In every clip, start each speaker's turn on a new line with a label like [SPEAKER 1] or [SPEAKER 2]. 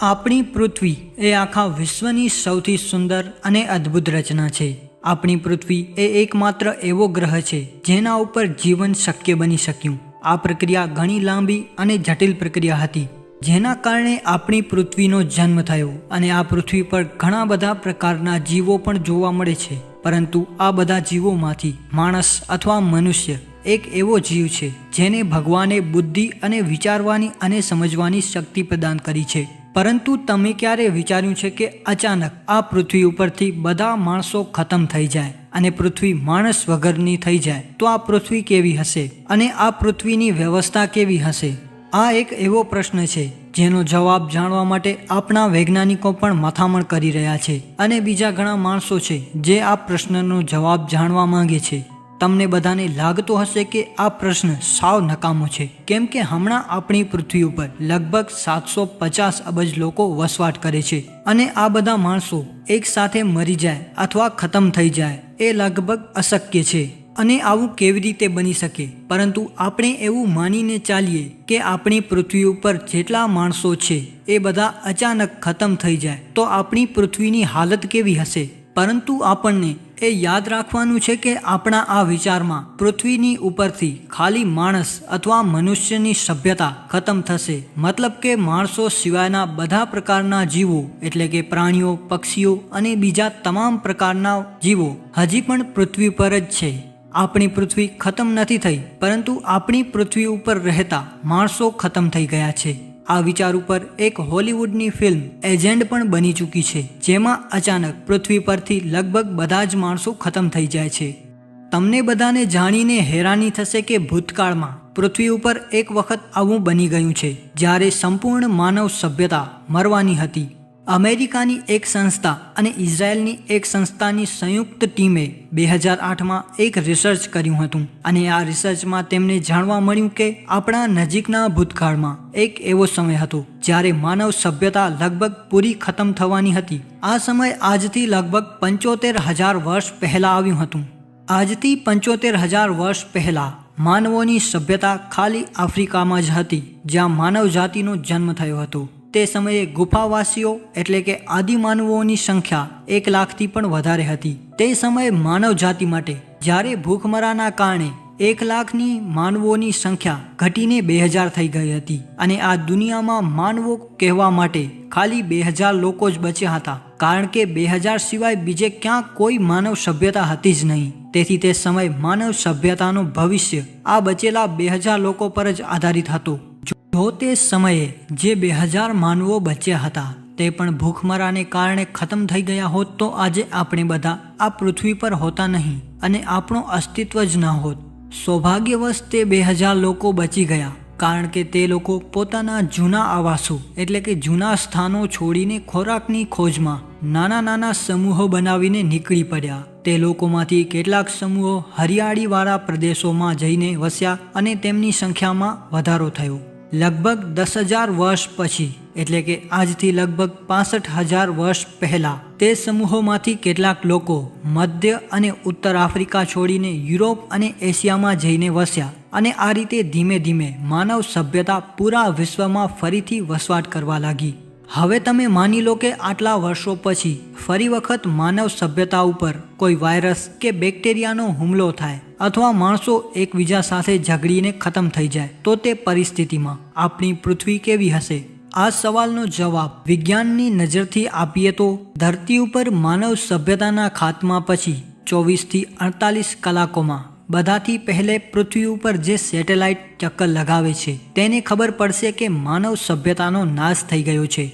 [SPEAKER 1] આપણી પૃથ્વી એ આખા વિશ્વની સૌથી સુંદર અને અદ્ભુત રચના છે. આપણી પૃથ્વી એ એકમાત્ર એવો ગ્રહ છે જેના ઉપર જીવન શક્ય બની શક્યું. આ પ્રક્રિયા ઘણી લાંબી અને જટિલ પ્રક્રિયા હતી, જેના કારણે આપણી પૃથ્વીનો જન્મ થયો અને આ પૃથ્વી પર ઘણા બધા પ્રકારના જીવો પણ જોવા મળે છે. પરંતુ આ બધા જીવોમાંથી માણસ અથવા મનુષ્ય એક એવો જીવ છે જેને ભગવાને બુદ્ધિ અને વિચારવાની અને સમજવાની શક્તિ પ્રદાન કરી છે. પરંતુ તમે ક્યારે વિચાર્યું છે કે અચાનક આ પૃથ્વી ઉપરથી બધા માણસો ખતમ થઈ જાય અને પૃથ્વી માણસ વગરની થઈ જાય, તો આ પૃથ્વી કેવી હશે અને આ પૃથ્વીની વ્યવસ્થા કેવી હશે? આ એક એવો પ્રશ્ન છે, જેનો જવાબ જાણવા માટે આપણા વૈજ્ઞાનિકો પણ મથામણ કરી રહ્યા છે અને બીજા ઘણા માણસો છે જે આ પ્રશ્નનો જવાબ જાણવા માંગે છે. તમને બધાને લાગતો હશે કે આ પ્રશ્ન સાવ નકામો છે. કેમ કે હમણાં આપણી પૃથ્વી ઉપર લગભગ સાતસો પચાસ અબજ લોકો વસવાટ કરે છે અને આ બધા માણસો એક સાથે મરી જાય અથવા ખતમ થઈ જાય એ લગભગ અશક્ય છે. અને આવું કેવી રીતે બની શકે? પરંતુ આપણે એવું માનીને ચાલીએ કે આપણી પૃથ્વી ઉપર જેટલા માણસો છે એ બધા અચાનક ખતમ થઈ જાય તો આપણી પૃથ્વીની હાલત કેવી હશે? પરંતુ આપણને એ યાદ રાખવાનું છે કે આપણા આ વિચારમાં પૃથ્વીની ઉપરથી ખાલી માણસ અથવા મનુષ્યની સભ્યતા ખતમ થશે. મતલબ કે માણસો સિવાયના બધા પ્રકારના જીવો, એટલે કે પ્રાણીઓ, પક્ષીઓ અને બીજા તમામ પ્રકારના જીવો, હજી પણ પૃથ્વી પર જ છે. આપણી પૃથ્વી ખતમ નથી થઈ, પરંતુ આપણી પૃથ્વી ઉપર રહેતા માણસો ખતમ થઈ ગયા છે. આ વિચાર ઉપર એક હોલિવૂડની ફિલ્મ એજન્ટ પણ બની ચૂકી છે, જેમાં અચાનક પૃથ્વી પરથી લગભગ બધા જ માણસો ખતમ થઈ જાય છે. તમને બધાને જાણીને હેરાની થશે કે ભૂતકાળમાં પૃથ્વી ઉપર એક વખત આવું બની ગયું છે, જ્યારે સંપૂર્ણ માનવ સભ્યતા મરવાની હતી. અમેરિકાની એક સંસ્થા અને ઇઝરાયલની એક સંસ્થાની સંયુક્ત ટીમે બે હજાર આઠમાં એક રિસર્ચ કર્યું હતું. અને આ રિસર્ચમાં તેમને જાણવા મળ્યું કે આપણા નજીકના ભૂતકાળમાં એક એવો સમય હતો જ્યારે માનવ સભ્યતા લગભગ પૂરી ખતમ થવાની હતી. આ સમય આજથી લગભગ પંચોતેર હજાર વર્ષ પહેલાં આવ્યું હતું. આજથી પંચોતેર હજાર વર્ષ પહેલાં માનવોની સભ્યતા ખાલી આફ્રિકામાં જ હતી, જ્યાં માનવ જાતિનો જન્મ થયો હતો. તે સમયે ગુફાવાસીઓ, એટલે કે આદિમાનવોની સંખ્યા એક લાખથી પણ વધારે હતી. તે સમયે માનવ જાતિ માટે, જ્યારે ભૂખમરાના કારણે એક લાખની માનવોની સંખ્યા ઘટીને બે હજાર થઈ ગઈ હતી. અને આ દુનિયામાં માનવો કહેવા માટે ખાલી બે હજાર લોકો જ બચ્યા હતા. કારણ કે બે હજાર સિવાય બીજે ક્યાં કોઈ માનવ સભ્યતા હતી જ નહીં. તેથી તે સમય માનવ સભ્યતાનું ભવિષ્ય આ બચેલા બે હજાર લોકો પર જ આધારિત હતું. જો તે સમયે જે બે હજાર માનવો બચ્યા હતા, તે પણ ભૂખમરાને કારણે ખતમ થઈ ગયા હોત તો આજે આપણે બધા આ પૃથ્વી પર હોતા નહીં અને આપણું અસ્તિત્વ જ ન હોત. સૌભાગ્યવશ તે બે હજાર લોકો બચી ગયા, કારણ કે તે લોકો પોતાના જૂના આવાસો, એટલે કે જૂના સ્થાનો છોડીને ખોરાકની ખોજમાં નાના નાના સમૂહો બનાવીને નીકળી પડ્યા. તે લોકોમાંથી કેટલાક સમૂહો હરિયાળીવાળા પ્રદેશોમાં જઈને વસ્યા અને તેમની સંખ્યામાં વધારો થયો. લગભગ દસ હજાર વર્ષ પછી, એટલે કે આજથી લગભગ પાસઠ હજાર વર્ષ પહેલાં, તે સમૂહોમાંથી કેટલાક લોકો મધ્ય અને ઉત્તર આફ્રિકા છોડીને યુરોપ અને એશિયામાં જઈને વસ્યા અને આ રીતે ધીમે ધીમે માનવ સભ્યતા પૂરા વિશ્વમાં ફરીથી વસવાટ કરવા લાગી. હવે તમે માની લો કે આટલા વર્ષો પછી ફરી વખત માનવ સભ્યતા ઉપર કોઈ વાયરસ કે બેક્ટેરિયાનો હુમલો થાય અથવા માણસો એકબીજા સાથે ઝઘડીને ખતમ થઈ જાય, તો તે પરિસ્થિતિમાં આપણી પૃથ્વી કેવી હશે? આ સવાલનો જવાબ વિજ્ઞાનની નજરથી આપીએ તો ધરતી ઉપર માનવ સભ્યતાના ખાતમા પછી ચોવીસથી અડતાલીસ કલાકોમાં બધાથી પહેલે પૃથ્વી ઉપર જે સેટેલાઇટ ચક્કર લગાવે છે, તેને ખબર પડશે કે માનવ સભ્યતાનો નાશ થઈ ગયો છે.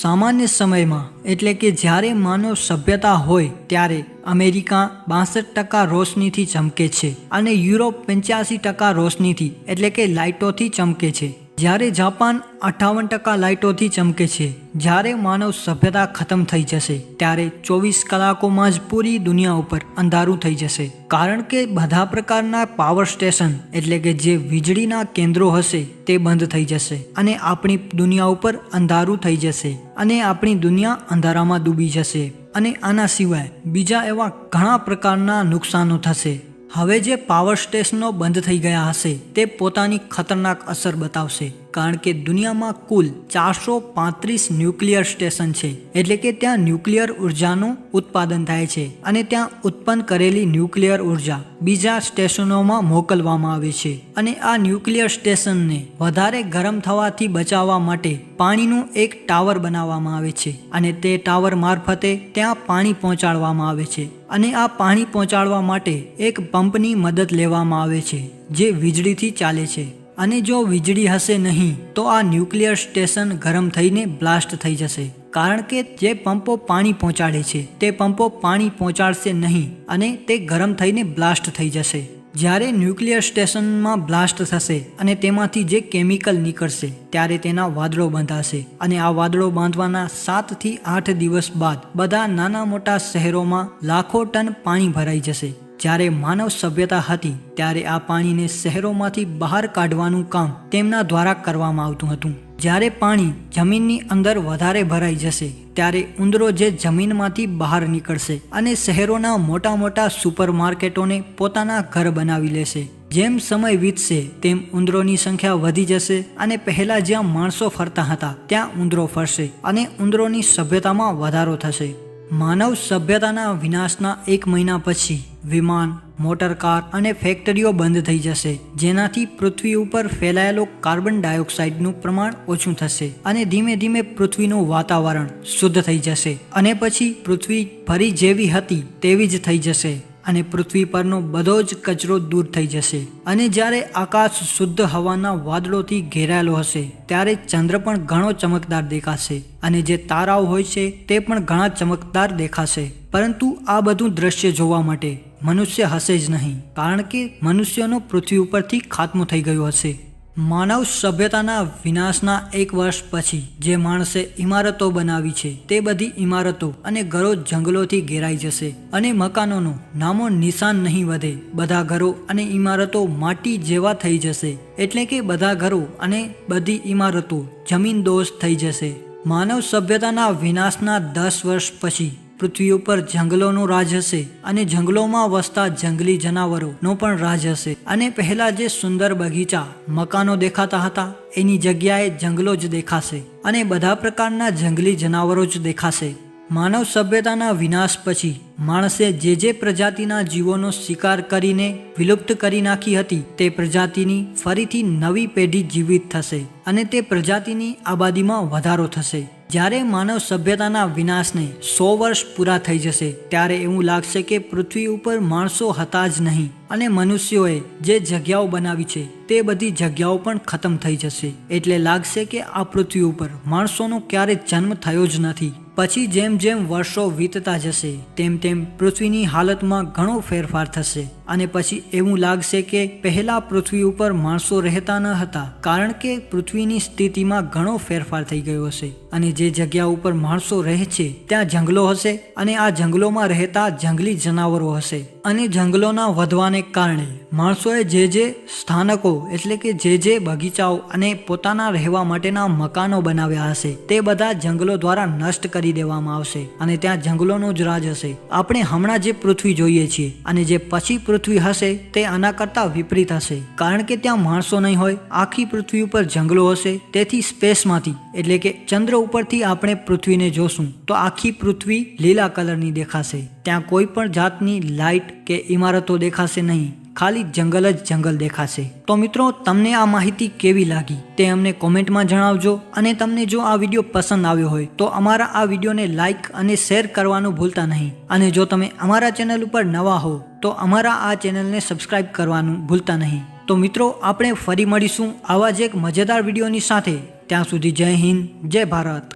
[SPEAKER 1] સામાન્ય સમયમાં, એટલે કે જ્યારે માનવ સભ્યતા હોય, ત્યારે અમેરિકા બાસઠ ટકા રોશનીથી ચમકે છે અને યુરોપ પંચ્યાસી ટકા રોશનીથી, એટલે કે લાઇટોથી ચમકે છે. જ્યારે જાપાન અઠ્ઠાવન ટકા લાઇટોથી ચમકે છે, જ્યારે માનવ સભ્યતા ખતમ થઈ જશે, ત્યારે ચોવીસ કલાકોમાં જ પૂરી દુનિયા ઉપર અંધારું થઈ જશે. કારણ કે બધા પ્રકારના પાવર સ્ટેશન એટલે કે જે વીજળીના કેન્દ્રો હશે, તે બંધ થઈ જશે અને આપણી દુનિયા ઉપર અંધારું થઈ જશે અને આપણી દુનિયા અંધારામાં ડૂબી જશે અને આના સિવાય બીજા એવા ઘણા પ્રકારના નુકસાનો થશે. હવે જે પાવર સ્ટેશનો બંધ થઈ ગયા હશે તે પોતાની ખતરનાક અસર બતાવશે. કારણ કે દુનિયામાં કુલ ચારસો પાંત્રીસ ન્યુક્લિયર સ્ટેશન છે. એટલે કે ત્યાં ન્યુક્લિયર ઉર્જાનું ઉત્પાદન થાય છે અને ત્યાં ઉત્પન્ન કરેલી ન્યુક્લિયર ઊર્જા બીજા સ્ટેશનોમાં મોકલવામાં આવે છે. અને આ ન્યુક્લિયર સ્ટેશનને વધારે ગરમ થવાથી બચાવવા માટે પાણીનું એક ટાવર બનાવવામાં આવે છે અને તે ટાવર મારફતે ત્યાં પાણી પહોંચાડવામાં આવે છે. અને આ પાણી પહોંચાડવા માટે એક પંપની મદદ લેવામાં આવે છે, જે વીજળીથી ચાલે છે. અને જો વીજળી હશે નહીં, તો આ ન્યુક્લિયર સ્ટેશન ગરમ થઈને બ્લાસ્ટ થઈ જશે. કારણ કે જે પંપો પાણી પહોંચાડે છે, તે પંપો પાણી પહોંચાડશે નહીં અને તે ગરમ થઈને બ્લાસ્ટ થઈ જશે. જ્યારે ન્યુક્લિયર સ્ટેશનમાં બ્લાસ્ટ થશે અને તેમાંથી જે કેમિકલ નીકળશે, ત્યારે તેના વાદળો બંધાશે અને આ વાદળો બાંધવાના સાતથી આઠ દિવસ બાદ બધા નાના મોટા શહેરોમાં લાખો ટન પાણી ભરાઈ જશે. જ્યારે માનવ સભ્યતા હતી ત્યારે આ પાણીને શહેરોમાંથી બહાર કાઢવાનું કામ તેમના દ્વારા કરવામાં આવતું હતું. જ્યારે પાણી જમીનની અંદર વધારે ભરાઈ જશે, ત્યારે ઉંદરો જે જમીનમાંથી બહાર નીકળશે અને શહેરોના મોટા મોટા સુપરમાર્કેટોને પોતાના ઘર બનાવી લેશે. જેમ સમય વીતશે, તેમ ઉંદરોની સંખ્યા વધી જશે અને પહેલા જ્યાં માણસો ફરતા હતા, ત્યાં ઉંદરો ફરશે અને ઉંદરોની સભ્યતામાં વધારો થશે. માનવ સભ્યતાના વિનાશના એક મહિના પછી વિમાન મોટરકાર અને ફેક્ટરીઓ બંધ થઈ જશે, જેનાથી પૃથ્વી ઉપર ફેલાયેલો કાર્બન ડાયોક્સાઇડનું પ્રમાણ ઓછું થશે અને ધીમે ધીમે પૃથ્વીનું વાતાવરણ શુદ્ધ થઈ જશે અને પછી પૃથ્વી ફરી જેવી હતી તેવી જ થઈ જશે. અને પૃથ્વી પરનો બધો જ કચરો દૂર થઈ જશે. અને જ્યારે આકાશ શુદ્ધ હવાના વાદળોથી ઘેરાયેલો હશે, ત્યારે ચંદ્ર પણ ઘણો ચમકદાર દેખાશે અને જે તારાઓ હોય છે, તે પણ ઘણા ચમકદાર દેખાશે. પરંતુ આ બધું દ્રશ્ય જોવા માટે મનુષ્ય હશે જ નહીં, કારણ કે મનુષ્યનો પૃથ્વી ઉપરથી ખાત્મો થઈ ગયો હશે. માનવ સભ્યતાના વિનાશના એક વર્ષ પછી જે માણસે ઇમારતો બનાવી છે, તે બધી ઇમારતો અને ઘરો જંગલોથી ઘેરાઈ જશે અને મકાનોનું નામો નિશાન નહીં વધે. બધા ઘરો અને ઇમારતો માટી જેવા થઈ જશે એટલે કે બધા ઘરો અને બધી ઇમારતો જમીનદોષ થઈ જશે. માનવ સભ્યતાના વિનાશના દસ વર્ષ પછી પૃથ્વી ઉપર જંગલોનો રાજ હશે અને જંગલોમાં વસતા જંગલી જનાવરોનો પણ રાજ હશે. અને પહેલા જે સુંદર બગીચા મકાનો દેખાતા હતા, એની જગ્યાએ જંગલો જ દેખાશે અને બધા પ્રકારના જંગલી જનાવરો જ દેખાશે. માનવ સભ્યતાના વિનાશ પછી માણસે જે જે પ્રજાતિના જીવોનો શિકાર કરીને વિલુપ્ત કરી નાખી હતી, તે પ્રજાતિની ફરીથી નવી પેઢી જીવિત થશે અને તે પ્રજાતિની આબાદીમાં વધારો થશે. જ્યારે માનવ સભ્યતાના વિનાશને સો વર્ષ પૂરા થઈ જશે, ત્યારે એવું લાગશે કે પૃથ્વી ઉપર માણસો હતા જ નહીં અને મનુષ્યોએ જે જગ્યાઓ બનાવી છે, તે બધી જગ્યાઓ પણ ખતમ થઈ જશે. એટલે લાગશે કે આ પૃથ્વી ઉપર માણસોનો ક્યારે જન્મ થયો જ નથી. પછી જેમ જેમ વર્ષો વીતતા જશે, તેમ તેમ પૃથ્વીની હાલતમાં ઘણો ફેરફાર થશે. અને પછી એવું લાગશે કે પહેલા પૃથ્વી ઉપર માણસો રહેતા ન હતા, કારણ કે પૃથ્વીની સ્થિતિમાં ઘણો ફેરફાર થઈ ગયો હશે. અને જે જગ્યા ઉપર માણસો રહે છે, ત્યાં જંગલો હશે અને આ જંગલોમાં રહેતા જંગલી જનાવરો હશે. અને જંગલોના વધવાને કારણે માણસોએ જે જે સ્થાનકો એટલે કે જે જે બગીચાઓ અને પોતાના રહેવા માટેના મકાનો બનાવ્યા હશે, તે બધા જંગલો દ્વારા નષ્ટ કરી દેવામાં આવશે અને ત્યાં જંગલોનો જ રાજ હશે. આપણે હમણાં જે પૃથ્વી જોઈએ છીએ અને જે પછી પૃથ્વી હશે, તે આના કરતાં વિપરીત હશે. કારણ કે ત્યાં માણસો નહીં હોય, આખી પૃથ્વી ઉપર જંગલો હશે, તેથી સ્પેસમાંથી, એટલે કે ચંદ્ર ઉપરથી આપણે પૃથ્વીને જોશું, તો આખી પૃથ્વી લીલા કલરની દેખાશે. ત્યાં કોઈ પણ જાતની લાઇટ કે ઇમારતો દેખાશે નહીં. ખાલી જંગલ જ જંગલ દેખાશે. તો મિત્રો, તમને આ માહિતી કેવી લાગી? તે અમને કોમેન્ટમાં જણાવજો અને તમને જો આ વીડિયો પસંદ આવ્યો હોય, તો અમારા આ વિડીયોને લાઇક અને શેર કરવાનું ભૂલતા નહીં. અને જો તમે અમારા ચેનલ ઉપર નવા હો, તો અમારા આ ચેનલને સબસ્ક્રાઇબ કરવાનું ભૂલતા નહીં. તો મિત્રો, આપણે ફરી મળીશું આવા જ એક મજેદાર વિડીયોની સાથે. ત્યાં સુધી જય હિન્દ, જય ભારત.